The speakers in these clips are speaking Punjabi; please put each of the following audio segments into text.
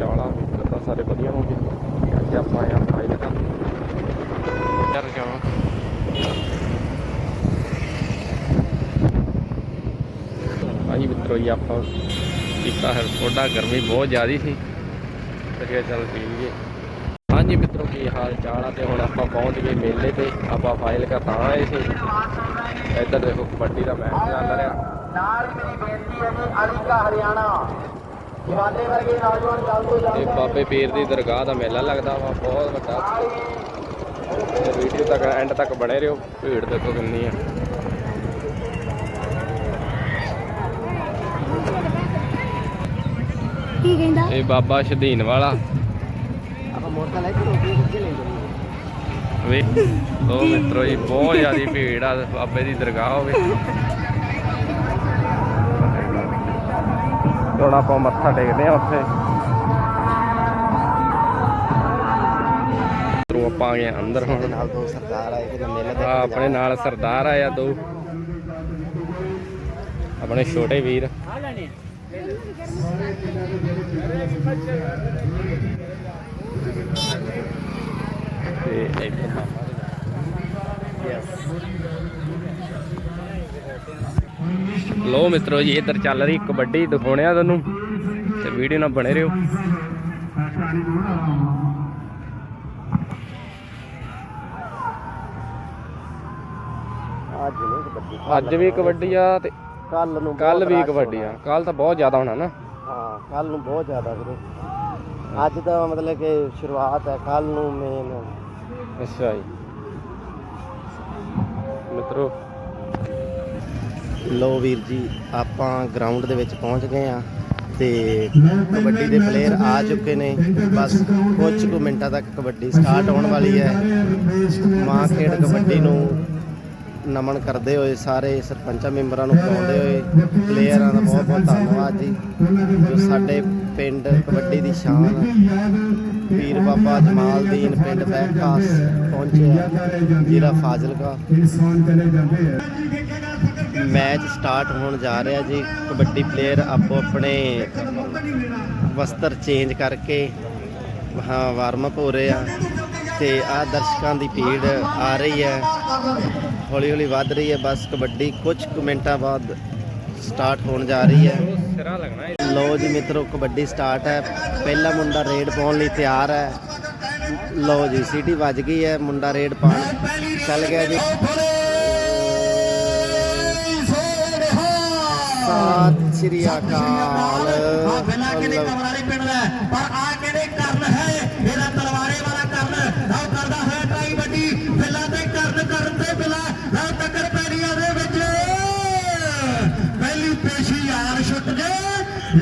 ਚਾਲਾ ਵੀ ਕਰਦਾ ਸਾਰੇ ਵਧੀਆ ਹੋ ਗਏ ਅੱਜ ਆਪਾਂ ਆਇਆ ਫਾਈਲ ਦਾ ਚੱਲ ਜਾਵਾਂ ਭਾਈ ਮਿੱਤਰੋ ਜੀ ਆਪਾਂ ਕੀਤਾ ਹੈ ਥੋੜਾ ਗਰਮੀ ਬਹੁਤ ਜ਼ਿਆਦੀ ਸੀ। ਤੇ ਚੱਲ ਪੀ ਲਈਏ ਹਾਂਜੀ ਮਿੱਤਰੋ ਕੀ ਹਾਲ ਚਾਲ ਆ? ਤੇ ਹੁਣ ਆਪਾਂ ਪਹੁੰਚ ਗਏ ਮੇਲੇ ਤੇ। ਆਪਾਂ ਫਾਈਲ ਕਾ ਤਾਂ ਆਏ ਸੀ। ਇੱਧਰ ਦੇਖੋ ਕਬੱਡੀ ਦਾ ਮੈਚ ਚੱਲ ਰਿਹਾ। ਨਾਲ ਮੇਰੀ ਬੇਨਤੀ ਹੈ ਜੀ ਅਲੀਕਾ ਹਰਿਆਣਾ। ਜਵਾਨੇ ਵਰਗੇ ਨੌਜਵਾਨ ਚੱਲ ਤੋਂ ਇਹ ਬਾਬੇ ਪੀਰ ਦੀ ਦਰਗਾਹ ਦਾ ਮੇਲਾ ਲੱਗਦਾ ਵਾ ਬਹੁਤ ਵੱਡਾ। ਵੀਡੀਓ ਤੱਕ ਐਂਡ ਤੱਕ ਬਣੇ ਰਹੋ ਭੀੜ ਦੇਖੋ ਕਿੰਨੀ ਆ। ਕੀ ਕਹਿੰਦਾ? ਇਹ ਬਾਬਾ ਸ਼ਦੀਨ ਵਾਲਾ। ਆਪਾਂ ਮੋਟਰਸਾਈਕਲ ਲੈ ਕੇ ਰੋਟੀ ਕਿੱਥੇ ਲੈ ਵੇ ਲੋ ਮਿੱਤਰੋ ਜੀ ਬਹੁਤ ਜ਼ਿਆਦੀ ਭੀੜ ਆ ਬਾਬੇ ਦੀ ਦਰਗਾਹ ਹੋਵੇ। ਹੁਣ ਆਪਾਂ ਮੱਥਾ ਟੇਕਦੇ ਆ ਉੱਥੇ। ਤੋਂ ਆਪਾਂ ਆ ਗਏ ਅੰਦਰ ਹੁਣ। ਨਾਲ ਦੋ ਸਰਦਾਰ ਆਏ ਕਿ ਮੇਲੇ ਆ ਆਪਣੇ ਨਾਲ ਸਰਦਾਰ ਆਇਆ ਦੋ। ਆਪਣੇ ਛੋਟੇ ਵੀਰ। ਤੇ ਮਾਮਾ ਲੋ ਮਿੱਤਰੋ ਜੀ ਇੱਧਰ ਚੱਲ ਰਹੀ ਕਬੱਡੀ ਦਿਖਾਉਣੇ ਆ ਤੁਹਾਨੂੰ ਤੇ ਵੀਡੀਓ ਨਾਲ ਬਣੇ ਰਹੋ। ਅੱਜ ਨਹੀਂ ਕਬੱਡੀ ਅੱਜ ਵੀ ਕਬੱਡੀ ਆ ਤੇ ਕੱਲ ਨੂੰ ਕੱਲ ਵੀ ਕਬੱਡੀ ਆ। ਕੱਲ ਤਾਂ ਬਹੁਤ ਜ਼ਿਆਦਾ ਹੋਣਾ ਨਾ। ਹਾਂ ਕੱਲ ਨੂੰ ਬਹੁਤ ਜ਼ਿਆਦਾ ਵੀਰੇ। ਅੱਜ ਤਾਂ ਮਤਲਬ ਕਿ ਸ਼ੁਰੂਆਤ ਹੈ ਕੱਲ ਨੂੰ ਮੇਨ ਅੱਛਾ ਜੀ। ਮਿੱਤਰੋ। ਲੋ ਵੀਰ ਜੀ, ਆਪਾਂ ਗਰਾਊਂਡ ਦੇ ਵਿੱਚ ਪਹੁੰਚ ਗਏ ਆ ਤੇ ਕਬੱਡੀ ਦੇ ਪਲੇਅਰ ਆ ਚੁੱਕੇ ਨੇ। ਬਸ ਕੁਝ ਕੁ ਮਿੰਟਾਂ ਤੱਕ ਕਬੱਡੀ ਸਟਾਰਟ ਹੋਣ ਵਾਲੀ ਹੈ। ਮਾਂ ਖੇਡ ਕਬੱਡੀ ਨੂੰ ਨਮਨ ਕਰਦੇ ਹੋਏ ਸਾਰੇ ਸਰਪੰਚਾਂ ਮੈਂਬਰਾਂ ਨੂੰ ਬੁਲਾਉਂਦੇ ਹੋਏ ਪਲੇਅਰਾਂ ਦਾ ਬਹੁਤ ਬਹੁਤ ਧੰਨਵਾਦ ਜੀ, ਜੋ ਸਾਡੇ ਪਿੰਡ ਕਬੱਡੀ ਦੀ ਸ਼ਾਨ ਵੀਰ ਬਾਬਾ ਜਮਾਲਦੀਨ ਪਿੰਡ ਬੈਖਾਸ ਪਹੁੰਚਿਆ ਜ਼ਿਲ੍ਹਾ ਫਾਜ਼ਿਲਕਾ। ਮੈਚ ਸਟਾਰਟ ਹੋਣ ਜਾ ਰਿਹਾ ਜੀ। ਕਬੱਡੀ ਪਲੇਅਰ ਆਪੋ ਆਪਣੇ ਵਸਤਰ ਚੇਂਜ ਕਰਕੇ, ਹਾਂ ਵਾਰਮ ਅਪ ਹੋ ਰਹੇ ਆ। ਤੇ ਆ ਦਰਸ਼ਕਾਂ ਦੀ ਭੀੜ ਆ ਰਹੀ ਹੈ। ਹੌਲੀ ਹੌਲੀ ਵੱਧ ਰਹੀ ਹੈ। ਬਸ ਕਬੱਡੀ ਕੁਝ ਕੁ ਮਿੰਟਾਂ ਬਾਅਦ ਸਟਾਰਟ ਹੋਣ ਜਾ ਰਹੀ ਹੈ। ਸਿਰਾ ਲੱਗਣਾ ਇਹ। ਲੋ ਜੀ ਮਿੱਤਰੋ ਕਬੱਡੀ ਸਟਾਰਟ ਹੈ। ਪਹਿਲਾ ਮੁੰਡਾ ਰੇਡ ਪਾਉਣ ਲਈ ਤਿਆਰ ਹੈ। ਲੋ ਜੀ ਸੀਟੀ ਵੱਜ ਗਈ ਹੈ ਮੁੰਡਾ ਰੇਡ ਪਾਉਣ। ਚੱਲ ਗਿਆ ਜੀ। ਸਤਿ ਸ੍ਰੀ ਅਕਾਲ। ਮਤਲਬ ਵਾਲੇ ਪਿੰਡ ਦਾ ਹੈ, ਪਰ ਆ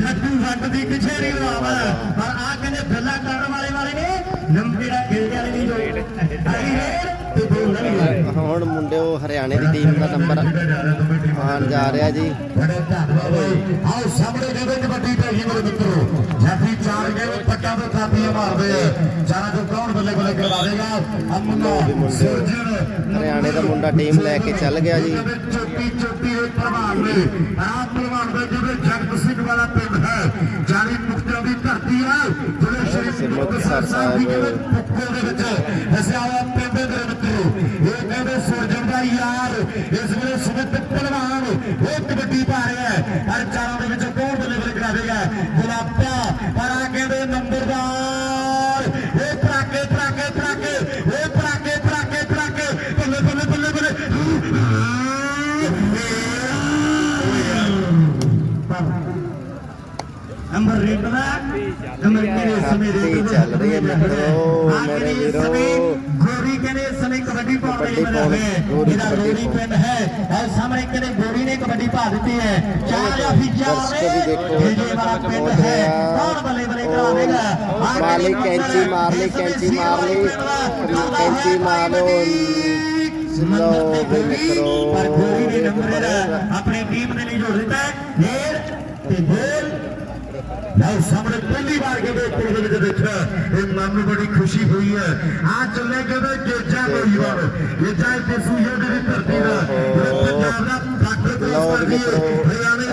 ਵੱਟ ਦੀ ਕਛੇਰੀ ਵਾਵਾ ਪਰ ਆ ਕਹਿੰਦੇ ਬਿੱਲਾ ਕਰਨ ਵਾਲੇ ਵਾਲੇ ਨੇ। ਦਾ ਖੇਡ ਵਾਲੇ ਦੀ ਜੋ। ਆਈ ਰੇਡ ਤੇ ਦੋ ਨਹੀਂ ਹੁਣ ਮੁੰਡੇ ਉਹ ਹਰਿਆਣੇ ਦੀ ਟੀਮ ਦਾ ਨੰਬਰ ਆਉਣ ਜਾ ਰਿਹਾ ਜੀ। ਬੜੇ ਧੰਨਵਾਦ। ਆਓ ਸਾਹਮਣੇ ਦੇ ਵਿੱਚ ਵੱਡੀ ਪੇਸ਼ੀ ਮੇਰੇ ਮਿੱਤਰੋ। ਜਾਫੀ ਚਾਰ ਗਏ ਪੱਟਾਂ ਤੇ ਥਾਪੀਆਂ ਮਾਰਦੇ ਆ। ਚਾਰਾਂ ਤੋਂ ਕੌਣ ਬੱਲੇ ਬੱਲੇ ਕਰਵਾ ਦੇਗਾ? ਅਮਨਾ ਸੁਰਜਣ। ਹਰਿਆਣੇ ਦਾ ਮੁੰਡਾ ਟੀਮ ਲੈ ਕੇ ਚੱਲ ਗਿਆ ਜੀ। ਚੋਟੀ ਚੋਟੀ ਦੇ ਪ੍ਰਭਾਵ ਨੇ। ਆਪ ਪ੍ਰਭਾਵ ਦੇ ਜਿਹੜੇ ਜਗਤ ਸਿੰਘ ਵਾਲਾ ਪਿੰਡ ਹੈ ਜਾਨੀ ਮੁਕਤਿਆਂ ਦੀ ਧਰਤੀ ਹੈ ਜਿਹੜੇ ਸ਼੍ਰੀ ਸ੍ਰੀ ਸਾਹਿਬ। ਪੁੱਕੋ ਪਿੰਡ ਦੇ ਮਿੱਤਰੋ ਇਹ ਕਹਿੰਦੇ ਸੁਰਜਣ ਦਾ ਯਾਰ, ਇਸ ਵੇਲੇ ਸੁਮਿਤ ਪਹਿਲਵਾਨ ਉਹ ਕਬੱਡੀ ਪਾ ਰਿਹਾ ਹੈ। ਹਰ ਚਾਰਾਂ ਦੇ ਵਿੱਚ ਕੌਣ ਬੱਲੇ ਬੱਲੇ ਕਰਾਵੇਗਾ ਗੁਲਾਬਾ ਪਰ ਆ ਕਹਿੰਦੇ ਨੰਬਰਦਾਰ। ਇਹ ਪਰਾਕੇ ਪਰਾਕੇ ਪਰਾਕੇ ਇਹ ਪਰਾਕੇ ਪਰਾਕੇ ਪਰਾਕੇ। ਬੱਲੇ ਬੱਲੇ ਬੱਲੇ ਬੱਲੇ ਨੰਬਰ ਰੇਟ ਦਾ ਨੰਬਰ ਕਿਹੜੇ ਸਮੇਂ ਦੇ ਧਰਤੀ ਚੱਲ ਰਹੀ ਹੈ ਮਿੱਤਰੋ, ਮੇਰੇ ਵੀਰੋ। ਗੋਰੀ ਕਹਿੰਦੇ ਇਸ ਸਮੇਂ ਕਬੱਡੀ ਪਾਉਣ ਕਬੱਡੀ ਲਈ ਬਣਾ ਪਾਉਣ, ਹੈ ਗੋਰੀ ਇਹਦਾ ਕਬੱਡੀ ਗੋਰੀ ਪਿੰਡ ਹੈ ਇਹ ਸਾਹਮਣੇ ਕਹਿੰਦੇ ਗੋਰੀ ਨੇ ਕਬੱਡੀ ਪਾ ਦਿੱਤੀ ਹੈ ਚਾਰ ਜਾਫੀ ਚਾਰ ਦਰਸ਼ਕ ਵੀ ਦੇਖੋ, ਇਹ ਵਾਲਾ ਪਿੰਡ ਪਹੁੰਚ ਹੈ ਰਿਹਾ। ਕੌਣ ਬੱਲੇ ਬੱਲੇ ਕਰਾਵੇਗਾ ਉਹ ਮਾਰ ਲਈ ਕੈਂਚੀ ਮਾਰ ਲਈ ਕੈਂਚੀ ਮਾਰ ਲਈ ਕੈਂਚੀ ਮਾਰ ਲਓ ਸਾਹਮਣੇ ਪਹਿਲੀ ਵਾਰ ਕਿਤੇ ਪੁਲ ਦੇ ਵਿੱਚ ਦੇਖਿਆ। ਇਹ ਮਨ ਨੂੰ ਬੜੀ ਖੁਸ਼ੀ ਹੋਈ ਹੈ। ਆ ਚੱਲੇ ਕਿਤੇ ਜੇਜਾ ਕੋਈ ਵਾਰ ਜੇਜਾ ਇੱਥੇ ਸੂਹੇ ਦੀ ਧਰਤੀ ਦਾ। ਪੰਜਾਬ ਦਾ ਡਾਕਟਰ ਹਰਿਆਣੇ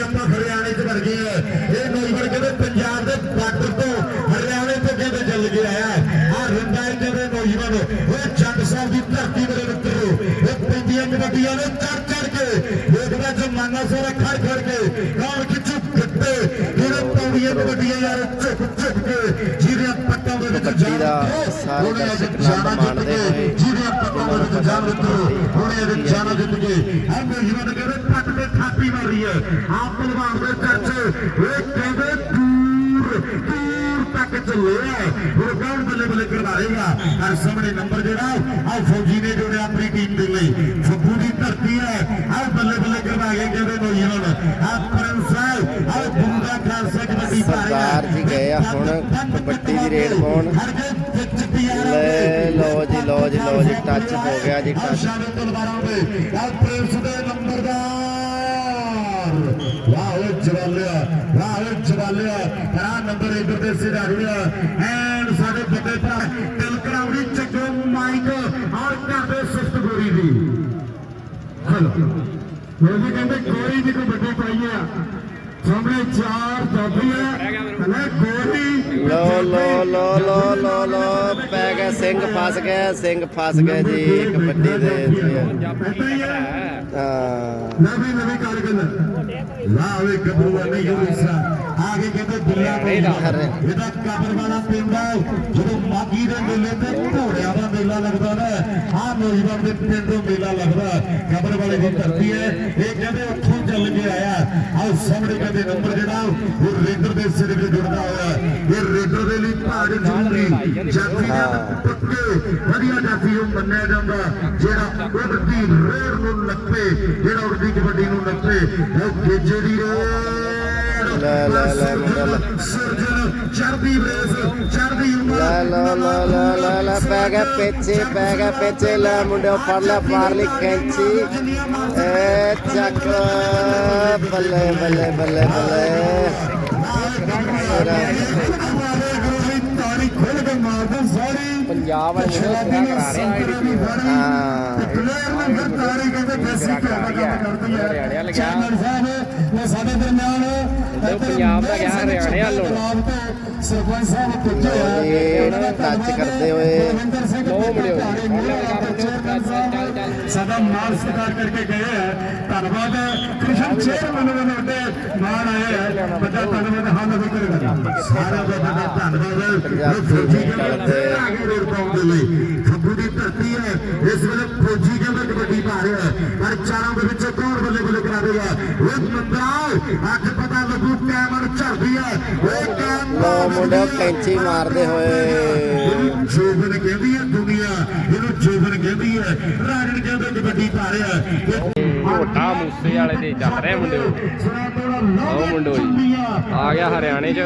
ਆਪਾਂ ਹਰਿਆਣੇ ਚ ਵਰਗੇ ਆ ਇਹ ਨੌਜਵਾਨ ਕਿਤੇ ਪੰਜਾਬ ਦੇ ਡਾਕਟਰ ਤੋਂ ਹਰਿਆਣੇ ਤੋਂ ਕਿਤੇ ਚੱਲ ਕੇ ਆਇਆ ਆ ਰੰਦਾ ਕਿਤੇ ਨੌਜਵਾਨ ਉਹ ਚੰਦ ਸਾਹਿਬ ਦੀ ਧਰਤੀ ਦੇ ਉੱਤੇ ਉਹ ਪਿੰਡੀਆਂ ਕਬੱਡੀਆਂ ਨੇ ਕਬੱਡੀ ਦਾ ਸਾਰੇ ਦਰਸ਼ਕ ਆਨੰਦ ਮਾਣਦੇ ਹੋਏ। ਆਪਾਂ ਜਿਨ੍ਹਾਂ ਨੂੰ ਪਤਾ ਕਬੱਡੀ ਜਿੱਤ ਪੱਟ ਤੇ ਥਾਪੀ ਮਾਰ ਹੈ। ਆ ਪਹਿਲਵਾਨ ਦੇ ਚਰਚੇ ਇਹ ਕਹਿੰਦੇ ਦੂਰ ਦੂਰ ਤੱਕ ਚੱਲੇ ਉਹ ਕੌਣ ਬੱਲੇ ਬੱਲੇ ਕਰਵਾਏਗਾ ਹਰ ਸਾਹਮਣੇ ਨੰਬਰ ਜਿਹੜਾ ਆ ਫੌਜੀ ਨੇ ਜੋੜਿਆ ਆਪਣੀ ਟੀਮ ਦੇ ਲਈ ਫੱਬੂ ਦੀ ਧਰਤੀ ਹੈ ਆ ਬੱਲੇ ਬੱਲੇ ਕਰਵਾ ਕੇ ਕਹਿੰਦੇ ਨੌਜਵਾਨ ਆ ਪਰਮ ਸਾਹਿਬ ਆ ਬੁੰਦਾ ਖਾਲਸਾ ਕਬੱਡੀ ਪਾ ਰਿਹਾ ਸਰਦਾਰ ਜੀ ਗਏ ਆ ਹੁਣ, ਕਬੱਡੀ ਦੀ ਰੇਡ ਪਾਉਣ। ਲੈ ਲਓ ਜੀ ਲਓ ਜੀ ਲਓ ਜੀ ਟੱਚ ਹੋ ਗਿਆ ਜੀ ਟੱਚ ਵਾਹ ਜਵਾਲਿਆ ਵਾਹ ਜਵਾਲਿਆ ਆ ਨੰਬਰ ਇੱਧਰ ਦੇ ਸਿਰ ਆ ਰਿਹਾ ਐਨ ਸਾਡੇ ਵੱਡੇ ਭਰਾ ਦਿਲ ਕਰਾਉਣੀ ਚੱਗੋ ਮਾਈਕ ਔਰ ਕਰਦੇ ਸਿਫਤ ਗੋਰੀ ਦੀ ਹਲੋ ਉਹ ਵੀ ਕਹਿੰਦੇ ਗੋਰੀ ਦੀ ਕੋਈ ਵੱਡੀ ਪਾਈ ਆ। ਸਾਹਮਣੇ ਚਾਰ ਚੌਥੀ ਲੋ ਲੋ ਲੋ ਲੋ ਲੋ ਲੋ ਪੈ ਗਿਆ ਸਿੰਘ ਫਸ ਗਿਆ ਸਿੰਘ ਫਸ ਗਿਆ ਜੀ ਕਬੱਡੀ ਦੇ। ਹੀ। ਹੈ ਹਾਂ ਨਵੀਂ ਨਵੀਂ ਗੱਲ ਗੱਲ ਲਾਵੇ ਗੱਭਰੂਆ ਨਹੀਂ ਹੋਈਸਾ ਆਗੇ ਕਹਿੰਦੇ ਦੁੱਲਾ ਹਰੇ। ਇਹਦਾ ਕਬਰ ਵਾਲਾ ਪਿੰਡ ਜਦੋਂ ਮਾਗੀ ਦੇ ਮੇਲੇ ਤੇ ਘੋੜਿਆਂ ਦਾ ਮੇਲਾ ਲੱਗਦਾ ਨਾ ਆਹ ਨੌਜਵਾਨ ਦੇ ਪਿੰਡੋਂ ਮੇਲਾ ਲੱਗਦਾ। ਕਬਰ ਵਾਲੇ ਦੀ ਧਰਤੀ ਹੈ। ਇਹ ਕਹਿੰਦੇ ਉੱਥੋਂ ਚੱਲ ਕੇ ਆਇਆ। ਆਹ ਸਾਹਮਣੇ ਕਹਿੰਦੇ ਨੰਬਰ ਜਿਹੜਾ ਉਹ ਰੇਡਰ ਦੇ ਸਿਰ ਵਿੱਚ ਜੁੜਦਾ ਹੋਇਆ। ਇਹ ਰੇਡਰ ਦੇ ਲਈ ਭਾਗ ਜ਼ਰੂਰੀ ਜਾਤੀ ਦਾ ਪੱਕੇ। ਵਧੀਆ ਜਾਤੀ ਉਹ ਮੰਨਿਆ ਜਾਂਦਾ। ਜਿਹੜਾ ਉੜਦੀ ਰੇਡ ਨੂੰ ਨੱਪੇ ਜਿਹੜਾ ਉੜਦੀ ਕਬੱਡੀ ਨੂੰ ਨੱਪੇ ਉਹ ਗੇਜੇ ਦੀ ਰੇਡ ਲੈ, ਲੈ, ਲੈ, ਲੈ। ਸਰਜਨ ਚੜਦੀ ਰੇਸ ਚੜਦੀ ਉਮਰ ਲੈ ਲੋ ਲੋ ਲੋ ਲੋ ਪੈ ਗਿਆ ਪਿੱਛੇ ਪੈ ਗਿਆ ਪਿੱਛੇ ਲੈ ਮੁੰਡਿਓ ਫੜ ਲੈ ਪਾਰ ਲਈ ਕੈਂਚੀ ਏ ਚੱਕ ਬੱਲੇ ਬੱਲੇ ਬੱਲੇ ਬੱਲੇ ਤਾੜੀ ਖੋਲ ਕੇ ਮਾਰਦਾ ਸਾਰੀ ਪੰਜਾਬ ਵਾਲੇ ਮੁੰਡੇ ਸਿਰਾ ਕਰਾ ਰਹੇ ਆ ਆਈਡੀ ਹਾਂ ਫਿਰ ਤਾੜੀ ਕਹਿੰਦੇ ਘਿਓ ਦਾ ਕੰਮ ਕਰਦੀ ਹੈ ਹਰਿਆਣੇ ਵਾਲ ਗਿਆ। ਚੈਨਲ ਸਾਹਿਬ ਨੇ ਸਾਡੇ ਦਰਮਿਆਨ ਪੰਜਾਬ ਦਾ ਗਿਆ ਹਰਿਆਣੇ ਤੋਂ ਸਰਪੰਚ ਸਾਹਿਬ ਪੁੱਜੇ ਆ। ਇਹ ਟੱਚ ਕਰਦੇ ਹੋਏ ਰਵਿੰਦਰ ਸਿੰਘ ਸਾਡਾ ਮਾਨ ਸਤਿਕਾਰ ਕਰਕੇ ਗਏ ਹੈ ਧੰਨਵਾਦ। ਕ੍ਰਿਸ਼ਨ ਚੇਅਰਮੈਨ ਦੇ ਵੱਡੇ ਮਾਨ ਆਏ ਹੈ ਵੱਡਾ ਧੰਨਵਾਦ। ਹਾਂ ਨਵੀਂ ਕਰੇਗਾ। ਸਾਰਿਆਂ ਦਾ ਵੱਡਾ ਧੰਨਵਾਦ। ਫੌਜੀ ਨਹੀਂ ਚੱਲਦੇ। ਆਗੇ ਰੋਡ ਪਾਉਣ ਦੇ ਲਈ। ਖੱਬੂ ਦੀ ਧਰਤੀ ਹੈ। ਇਸ ਵੇਲੇ ਫੌਜੀ ਕਹਿੰਦੇ ਕਬੱਡੀ ਪਾ ਰਿਹਾ ਹੈ ਪਰ ਚਾਰਾਂ ਦੇ ਵਿੱਚ ਕੌਣ ਬੱਲੇ ਬੱਲੇ ਕਰਾ ਦੇਗਾ? ਉਹ ਮੰਦਾਓ ਅੱਜ ਪਤਾ ਲੱਗੂ ਕੈਮਰ ਝੜਦੀ ਹੈ। ਉਹ ਕੈਮਰ ਲੋ ਮੁੰਡਿਓ ਕੈਂਚੀ ਮਾਰਦੇ ਹੋਏ। ਜੋਬਨ ਕਹਿੰਦੀ ਹੈ ਦੁਨੀਆ। ਇਹਨੂੰ ਜੋਬਨ ਕਹਿੰਦੀ ਹੈ ਰਾਜਨ ਕਹਿੰਦੇ ਕਬੱਡੀ ਪਾ ਰਿਹਾ ਹੈ ਮੋਟਾ ਮੂਸੇ ਵਾਲੇ ਦੇ ਚੱਲ ਰਹੇ ਮੁੰਡੇ ਉਹ। ਮੁੰਡੋ ਜੀ। ਆ ਗਿਆ ਹਰਿਆਣੇ ਚ।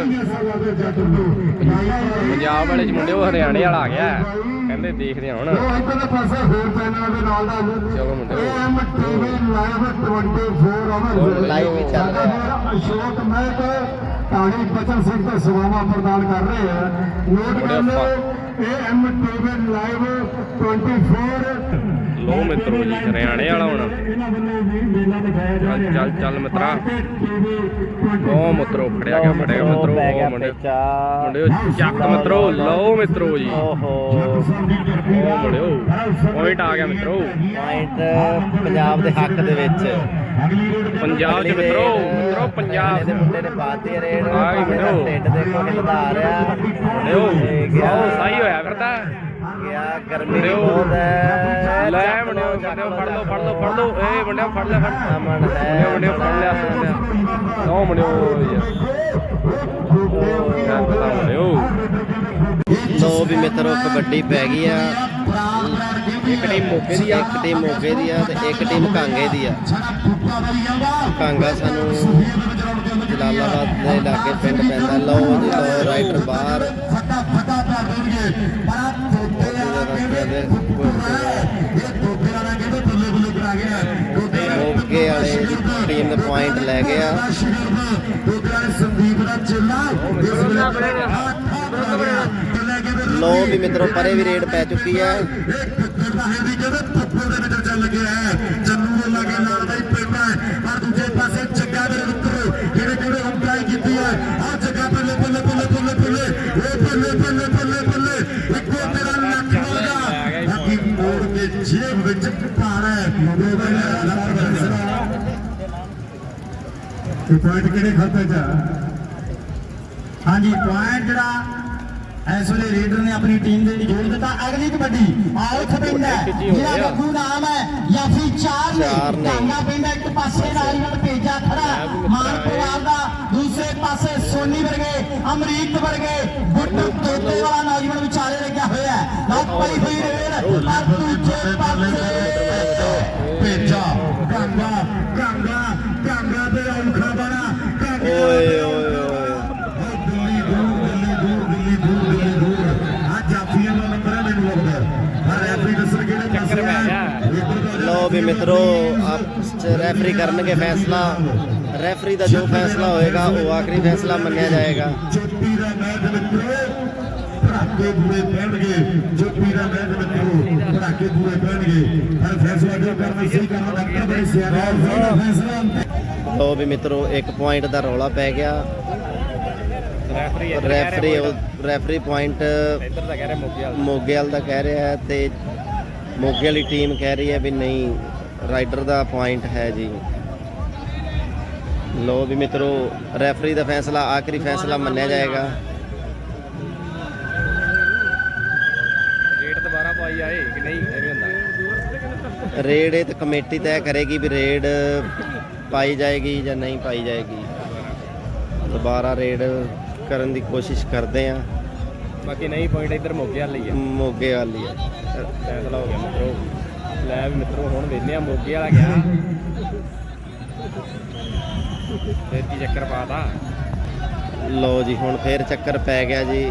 ਪੰਜਾਬ ਵਾਲੇ ਚ ਮੁੰਡੇ ਉਹ ਹਰਿਆਣੇ ਵਾਲਾ ਆ ਗਿਆ। ਕਹਿੰਦੇ ਦੇਖਦੇ ਆ ਹੁਣ। ਉਹ ਇੱਧਰਲੇ ਪਾਸੇ ਹੋਰ ਚੈਨਲ ਦੇ ਨਾਲ ਦਾ ਚਲੋ ਮੁੰਡੇ AM TV live 24 hour live ਵੀ ਚੱਲ ਰਿਹਾ। ਅਸ਼ੋਕ ਮਹਿਕ ਟਾਣੀ ਬਚਨ ਸਿੰਘ ਦਾ ਸੇਵਾਵਾਂ ਪ੍ਰਦਾਨ ਕਰ ਰਹੇ ਆ। ਨੋਟ ਕਰ ਲਓ। AM TV ਲਾਈਵ 24 ਲੋ ਮਿੱਤਰੋ ਜੀ ਹਰਿਆਣੇ ਵਾਲਾ ਹੁਣ। ਇਹਨਾਂ ਵੱਲੋਂ ਵੀ ਮੇਲਾ ਦਿਖਾਇਆ ਜਾ ਚੱਲ- ਰਿਹਾ ਚੱਲ- ਚੱਲ ਮਿੱਤਰਾ। ਲੋ ਮਿੱਤਰੋ ਫੜਿਆ ਗਿਆ ਫੜਿਆ ਗਿਆ ਮਿੱਤਰੋ ਉਹ ਮੁੰਡੇ ਮੁੰਡਿਓ ਚੱਕ ਮਿੱਤਰੋ ਲਓ ਮਿੱਤਰੋ ਜੀ। ਓਹੋ। ਮੁੰਡਿਓ ਪੁਆਇੰਟ ਆ ਗਿਆ ਮਿੱਤਰੋ। ਪੁਆਇੰਟ ਪੰਜਾਬ ਦੇ ਹੱਕ ਦੇ ਵਿੱਚ। ਪੰਜਾਬ ਚ ਮਿੱਤਰੋ ਮਿੱਤਰੋ ਪੰਜਾਬ। ਦੇ ਮੁੰਡੇ ਨੇ ਪਾਤੀ ਰੇਡ ਆ ਗਈ ਮਿੱਤਰੋ। ਢਿੱਡ ਦੇ ਕੋਲ ਵਧਾ ਰਿਹਾ ਗਿਆ ਆਓ ਸਹੀ ਹੋਇਆ ਫਿਰਦਾ ਗਿਆ ਗਰਮੀ। ਬਹੁਤ ਹੈ। ਲੈ ਮੁੰਡਿਓ ਲਓ, ਫੜ ਲਓ ਫੜ ਲਓ ਫੜ ਲਓ। ਏ ਮੁੰਡਿਓ ਫੜ ਲੈ ਫੜ। ਅਮਨ ਹੈ ਮੁੰਡਿਓ ਫੜ ਲਿਆ ਫੜ ਲਿਆ। ਲਓ ਮੁੰਡਿਓ ਲੋ ਵੀ ਮਿੱਤਰੋ ਕਬੱਡੀ ਪੈ ਗਈ ਆ। ਇੱਕ ਟੀਮ ਮੋਗੇ ਦੀ ਆ। ਇੱਕ ਟੀਮ ਮੋਗੇ ਦੀ ਆ ਤੇ ਇੱਕ ਟੀਮ ਕਾਂਗੇ ਦੀ ਆ। ਕਾਂਗਾ ਸਾਨੂੰ ਜਲਾਲਾਬਾਦ ਦੇ ਲਾਗੇ ਪਿੰਡ ਪੈਂਦਾ ਲਓ ਜੀ ਲਓ ਰਾਈਡਰ ਬਾਹਰ। ਫਟਾ ਫਟਾ ਭਰ ਦੇਣਗੇ ਬੜਾ ਤੋਤੇ ਵਾਲਾ ਕਹਿੰਦੇ ਇਹ ਤੋਤੇ ਵਾਲਾ ਕਹਿੰਦੇ ਬੱਲੇ ਬੱਲੇ ਕਰਾ ਗਿਆ ਮੋਗੇ ਵਾਲੇ ਟੀਮ ਦੇ ਪੁਆਇੰਟ ਲੈ ਗਏ ਆ। ਤੋਤੇ ਸੰਦੀਪ ਦਾ ਚੇਲਾ ਇਸ ਵੇਲੇ ਲੋ ਵੀ ਮਿੱਤਰੋ, ਪਰੇ ਵੀ ਰੇਡ ਪੈ ਚੁੱਕੀ ਆ ਇਹ ਕੁੱਕਰ ਹੈ ਵੀ ਕਹਿੰਦੇ ਪੱਪਰ ਦੇ ਵਿੱਚ ਚੱਲ ਗਿਆ ਹੈ ਜੰਨੂ ਦੇ ਲਾਗੇ ਨਾਲ ਦਾ ਹੀ ਪਿੰਡ ਹੈ ਪਰ ਦੂਜੇ ਪਾਸੇ ਜੱਗਾ ਦੇ ਮਿੱਤਰੋ ਜਿਹੜੇ ਜਿਹੜੇ ਹੰਕਾਈ ਕੀਤੀ ਹੈ ਆ ਜੱਗਾ ਬੱਲੇ ਬੱਲੇ ਬੱਲੇ ਬੱਲੇ ਬੱਲੇ ਉਹ ਬੱਲੇ ਬੱਲੇ ਬੱਲੇ ਬੱਲੇ ਇੱਕੋ ਤੇਰਾ ਨੱਕ ਮੋਗਾ ਮੋੜ ਕੇ ਜੇਬ ਵਿੱਚ ਪਾਣਾ ਲੱਖ ਬੰਸਰਾ ਇਹ ਪੁਆਇੰਟ ਕਿਹੜੇ ਖਾਤੇ ਚ ਆ? ਹਾਂਜੀ ਪੁਆਇੰਟ ਜਿਹੜਾ ਇਸ ਵੇਲੇ ਰੇਡਰ ਨੇ ਆਪਣੀ ਟੀਮ ਦੇ ਵਿੱਚ ਜੋੜ ਦਿੱਤਾ। ਅਗਲੀ ਕਬੱਡੀ ਆਓ ਖਪਿੰਦਾ ਜਿਹੜਾ ਬੱਬੂ ਨਾਮ ਹੈ ਯਾਫੀ ਚਾਰ ਨੇ। ਕਾਂਗਾ ਪਿੰਡ ਇੱਕ ਪਾਸੇ ਨਾਰੀਵਲ ਭੇਜਿਆ ਖੜਾ। ਮਾਨ ਪਰਿਵਾਰ ਦਾ ਦੂਸਰੇ ਪਾਸੇ ਸੋਨੀ ਵਰਗੇ ਅਮਰੀਕ ਵਰਗੇ ਗੁੱਟ ਤੋਤੇ ਵਾਲਾ ਨੌਜਵਾਨ ਵਿਚਾਲੇ ਲੱਗਿਆ ਹੋਇਆ ਹੈ। ਲੱਤ ਪਈ ਹੋਈ ਪਰ ਦੂਜੇ ਪਾਸੇ ਭੇਜਾ ਕਾਂਗਾ ਕਾਂਗਾ ਕਾਂਗਾ ਤੇ ਔਖਾ ਬਣਾ ਓਏ ਓਏ ਓਏ ਦਿੱਲੀ ਦੂਰ ਦਿੱਲੀ ਦੂਰ ਦਿੱਲੀ ਦੂਰ ਦਿੱਲੀ ਦੂਰ ਅੱਜ ਜਾਫੀਆਂ ਦਾ ਨੰਬਰ ਹੈ ਮੈਨੂੰ ਲੱਗਦਾ ਪਰ ਰੈਫਰੀ ਦੱਸਣ ਕਿਹੜੇ ਪਾਸੇ ਹੈ ਲੋ ਵੀ ਮਿੱਤਰੋ, ਆਪ ਚ ਰੈਫਰੀ ਕਰਨਗੇ ਫੈਸਲਾ। ਰੈਫਰੀ ਦਾ ਜੋ ਫੈਸਲਾ ਹੋਏਗਾ, ਉਹ ਆਖਰੀ ਫੈਸਲਾ ਮੰਨਿਆ ਜਾਏਗਾ। ਜੋਤੀ ਦਾ ਮੈਚ ਮਿੱਤਰੋ ਭੜਾਕੇ ਪੂਰੇ ਪੈਣਗੇ ਜੋਤੀ ਦਾ ਮੈਚ ਮਿੱਤਰੋ ਭੜਾਕੇ ਪੂਰੇ ਪੈਣਗੇ ਹਰ ਫੈਸਲਾ ਜੋ ਕਰਨਾ ਸਹੀ ਕਰਨਾ ਡਾਕਟਰ ਬੜੇ ਸਿਆਣੇ ਆ। ਫੈਸਲਾ ਲੋ ਵੀ ਮਿੱਤਰੋ, ਇੱਕ ਪੁਆਇੰਟ ਦਾ ਰੌਲਾ ਪੈ ਗਿਆ। ਰੈਫਰੀ ਰੈਫਰੀ ਪੁਆਇੰਟ ਇੱਧਰ ਦਾ ਕਹਿ ਰਿਹਾ ਹੈ ਤੇ ਮੋਗੇ ਵਾਲੀ ਟੀਮ ਕਹਿ ਰਹੀ ਹੈ ਵੀ ਨਹੀਂ ਰਾਈਡਰ ਦਾ ਪੁਆਇੰਟ ਹੈ ਜੀ। ਲੋ ਵੀ ਮਿੱਤਰੋ ਰੈਫਰੀ ਦਾ ਫੈਸਲਾ, ਆਖਰੀ ਫੈਸਲਾ ਮੰਨਿਆ ਜਾਏਗਾ। ਰੇਟ ਦੁਬਾਰਾ ਪਾਈ ਆਏ ਕਿ ਨਹੀਂ ਐਵੇਂ ਹੁੰਦਾ। ਰੇਡ ਇਹ ਤਾਂ ਕਮੇਟੀ ਤੈਅ ਕਰੇਗੀ ਵੀ ਰੇਡ ਪਾਈ ਜਾਏਗੀ ਜਾਂ ਨਹੀਂ ਪਾਈ ਜਾਏਗੀ। ਦੁਬਾਰਾ ਰੇਡ ਕਰਨ ਦੀ ਕੋਸ਼ਿਸ਼ ਕਰਦੇ ਆ ਬਾਕੀ ਨਹੀਂ ਪੁਆਇੰਟ ਇੱਧਰ ਮੋਗੇ ਵਾਲੀ ਹੀ ਆ। ਮੋਗੇ ਵਾਲੀ ਹੈ ਫੈਸਲਾ ਹੋ ਗਿਆ ਮਿੱਤਰੋ। ਲੈ ਵੀ ਮਿੱਤਰੋ ਹੁਣ ਵੇਖਦੇ ਆ ਮੋਗੇ ਵਾਲਾ ਗਿਆ ਫਿਰ ਕੀ ਚੱਕਰ ਪਾਤਾ ਲੋ ਜੀ ਹੁਣ ਫੇਰ ਚੱਕਰ ਪੈ ਗਿਆ ਜੀ।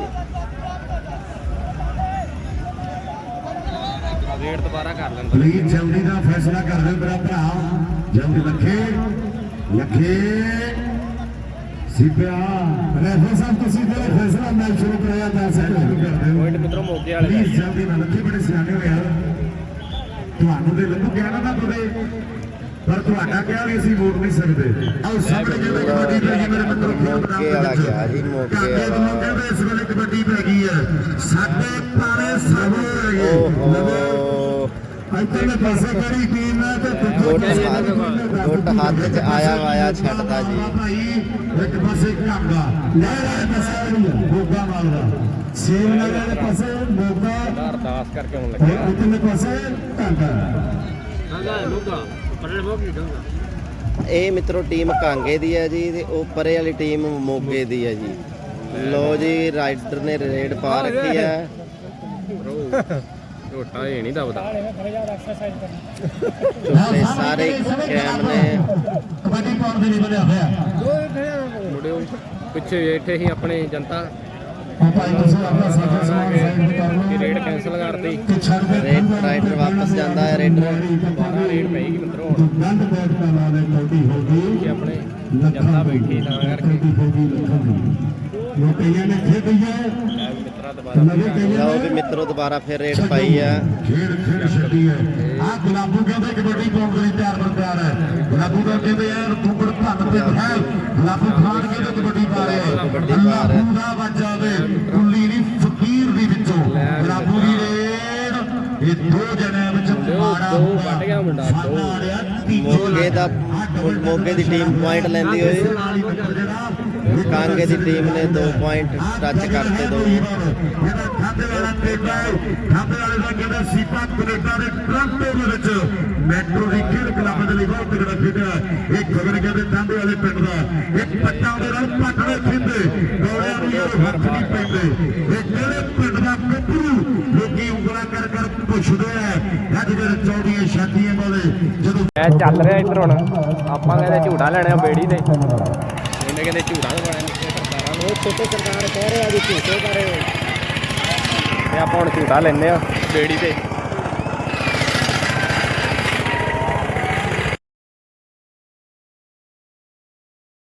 ਰੇਟ ਦੁਬਾਰਾ ਕਰ ਲੈਂਦਾ। ਪਲੀਜ਼ ਜਲਦੀ ਦਾ ਫੈਸਲਾ ਕਰ ਦਿਓ ਮੇਰਾ ਭਰਾ। ਜਲਦੀ ਲੱਖੇ ਲੱਖੇ। ਸਿਪਿਆ ਰੈਫਰ ਸਾਹਿਬ ਤੁਸੀਂ ਜਿਹੜਾ ਫੈਸਲਾ ਮੈਚ ਸ਼ੁਰੂ ਕਰਾਇਆ ਤਾਂ ਸੈਟ ਸ਼ੁਰੂ ਕਰ ਦਿਓ। ਪੁਆਇੰਟ ਮਿੱਤਰੋ ਮੋਗੇ ਵਾਲੇ ਦਾ ਪਲੀਜ਼ ਜਲਦੀ ਨਾਲ ਲੱਖੇ ਬੜੇ ਸਿਆਣੇ ਹੋ ਯਾਰ। ਤੁਹਾਨੂੰ ਤੇ ਲੱਗੂ ਕਹਿਣਾ ਨਾ ਤੁਹਾਡੇ ਪਰ ਤੁਹਾਡਾ ਕਿਹਾ ਵੀ ਅਸੀਂ ਵੋਟ ਨਹੀਂ ਸਕਦੇ। ਆਓ ਸਾਹਮਣੇ ਕਹਿੰਦੇ ਕਬੱਡੀ ਪੈ ਗਈ ਮੇਰੇ ਮਿੱਤਰੋ ਮੋਗੇ ਵਾਲਾ ਗਿਆ ਜੀ, ਮੋਗੇ ਕਾਕੇ ਵੱਲੋਂ। ਕਹਿੰਦੇ ਇਸ ਵੇਲੇ ਕਬੱਡੀ ਪੈ ਗਈ ਹੈ। ਸਾਡੇ ਪਾਣੇ ਸਾਹਮਣੇ ਹੈਗੇ ਓਹੋ ਇੱਧਰਲੇ ਪਾਸੇ ਕਿਹੜੀ ਟੀਮ ਹੈ ਤੇ ਦੂਜੇ ਗੁੱਟ ਪਾਸੇ ਹੱਥ- ਕਿਹੜੀ ਟੀਮ ਹੈ? ਗੁੱਟ ਹੱਥ 'ਚ ਆਇਆ ਵਾਇਆ ਛੱਡਦਾ ਜੀ। ਭਾਈ ਇੱਕ ਪਾਸੇ ਕਾਂਗਾ ਲੈ ਵਾਲੇ ਪਾਸੇ ਮੋਗਾ ਮਾਲਵਾ ਸੇਮ ਨਗਰ ਵਾਲੇ ਪਾਸੇ ਮੋਗਾ ਅਰਦਾਸ ਕਰਕੇ ਹੁਣ ਤੇ ਲੱਗਿਆ ਉੱਤਰਲੇ ਪਾਸੇ ਕਾਂਗਾ ਇਹ ਮਿੱਤਰੋ ਟੀਮ ਕਾਂਗੇ ਦੀ ਹੈ ਜੀ ਤੇ ਉਹ ਪਰੇ ਵਾਲੀ ਟੀਮ ਮੋਗੇ ਦੀ ਹੈ ਜੀ। ਲੋ ਜੀ ਰਾਈਡਰ ਨੇ ਰੇਡ ਪਾ ਰੱਖੀ ਹੈ। ਝੋਟਾ ਇਹ ਨਹੀਂ ਦਬਦਾ। ਝੋਟੇ ਸਾਰੇ ਕੈਮ ਨੇ ਕਬੱਡੀ ਪਾਉਣ ਦੇ ਲਈ ਬਣਿਆ ਹੋਇਆ। ਮੁੜਿਓ ਪਿੱਛੇ ਬੈਠੇ ਸੀ ਆਪਣੇ ਜਨਤਾ। ਕਿ ਰੇਟ ਕੈਨਸਲ ਕਰਤੀ। ਦੇ ਰੇਡ ਰਾਈਡਰ ਵਾਪਸ ਜਾਂਦਾ ਹੈ ਰੇਡਰ ਦੁਬਾਰਾ ਰੇਟ ਪਏਗੀ ਮਿੱਤਰੋ ਹੁਣ। ਦੰਦ ਬੈਠ ਕੇ ਨਾਲੇ ਕੌਡੀ ਹੋ ਕਿ ਗਈ ਆਪਣੇ ਜਨਤਾ ਬੈਠੀ ਤਾਂ ਕਰਕੇ। ਹੋ ਗਈ ਲੱਖਾਂ ਦੀ। ਉਹ ਕਈਆਂ ਨੇ ਖੇਡੀ ਹੈ। ਲਓ ਵੀ ਮਿੱਤਰੋ ਦੁਬਾਰਾ ਫਿਰ ਰੇਡ ਪਾਈ ਹੈ ਖੇਡ ਖੇਡ ਛੱਡੀ ਹੈ। ਆ ਗੁਲਾਬੂ ਕਹਿੰਦੇ ਕਬੱਡੀ ਪਾਉਣ ਲਈ ਤਿਆਰ ਬਰ ਤਿਆਰ ਹੈ। ਗੁਲਾਬੂ ਦਾ ਕਹਿੰਦੇ ਯਾਰ ਤੂੰ ਬੜ ਭੰਨ ਤੇ ਹੈ ਗੁਲਾਬੂ ਖਾਨ ਕਹਿੰਦੇ ਕਬੱਡੀ ਪਾ ਰਿਹਾ ਹੈ। ਕਬੱਡੀ ਪਾ ਰਿਹਾ। ਗੁਲਾਬੂ ਦਾ ਬੱਚਾ ਵੇ ਕੁੱਲੀ ਨਹੀਂ ਫਕੀਰ ਦੀ ਵਿੱਚੋਂ। ਗੁਲਾਬੂ ਦੀ ਰੇਡ। ਇਹ ਦੋ ਜਣਿਆਂ ਵਿੱਚ ਮਾੜਾ ਦੋ ਗਿਆ ਮੁੰਡਾ, ਮੋਗੇ ਦਾ ਮੋਗੇ ਦੀ ਟੀਮ ਪੁਆਇੰਟ ਲੈਂਦੀ ਹੋਈ। ਕਾਂਗੇ ਦੀ ਟੀਮ ਨੇ 2 ਪੁਆਇੰਟ ਟੱਚ ਕਰਤੇ ਦੋ। ਜਿਹੜਾ ਖਾਤੇ ਵਾਲਾ ਟੇਡਾ ਹੈ ਖਾਤੇ ਵਾਲੇ ਦਾ ਕਹਿੰਦਾ ਸੀਪਾ ਕੈਨੇਡਾ ਦੇ ਟ੍ਰਾਂਟੋ ਦੇ ਵਿੱਚ ਮੈਟਰੋ ਦੀ ਖੇਡ ਕਲੱਬ ਦੇ ਲਈ ਬਹੁਤ ਤਗੜਾ ਖੇਡਿਆ ਇਹ ਖਬਰ ਕਹਿੰਦੇ ਠਾਂਡੇ ਵਾਲੇ ਪਿੰਡ ਦਾ ਇੱਕ ਪੱਟਾਂ ਦੇ ਨਾਲ ਪੱਟੜੇ ਖਿੰਦੇ ਗੋਲਿਆਂ ਨੂੰ ਇਹ ਹੱਥ ਨਹੀਂ ਪੈਂਦੇ ਇਹ ਕਿਹੜੇ ਪਿੰਡ ਦਾ ਗੱਭਰੂ ਲੋਕੀ ਉਂਗਲਾਂ ਕਰ ਕਰ ਪੁੱਛਦੇ ਆ ਅੱਜ ਜਿਹੜੇ ਚੌੜੀਆਂ ਛਾਤੀਆਂ ਵਾਲੇ ਜਦੋਂ ਚੱਲ ਰਿਹਾ ਇੱਧਰ ਹੁਣ। ਆਪਾਂ ਕਹਿੰਦੇ ਝੂਟਾ ਲੈਣਾ ਬੇੜੀ ਤੇ। ਇਹਨੇ ਕਹਿੰਦੇ ਝੂਟਾ ਲਵਾਉਣਾ ਨਿੱਕੇ ਸਰਕਾਰਾਂ ਨੂੰ। ਛੋਟੇ ਸਰਕਾਰ ਕਹਿ ਰਹੇ ਆ ਵੀ ਕਰ ਰਹੇ ਤੇ ਆਪਾਂ ਹੁਣ ਝੂਠਾ ਲੈਂਦੇ ਆ ਬੇੜੀ ਤੇ।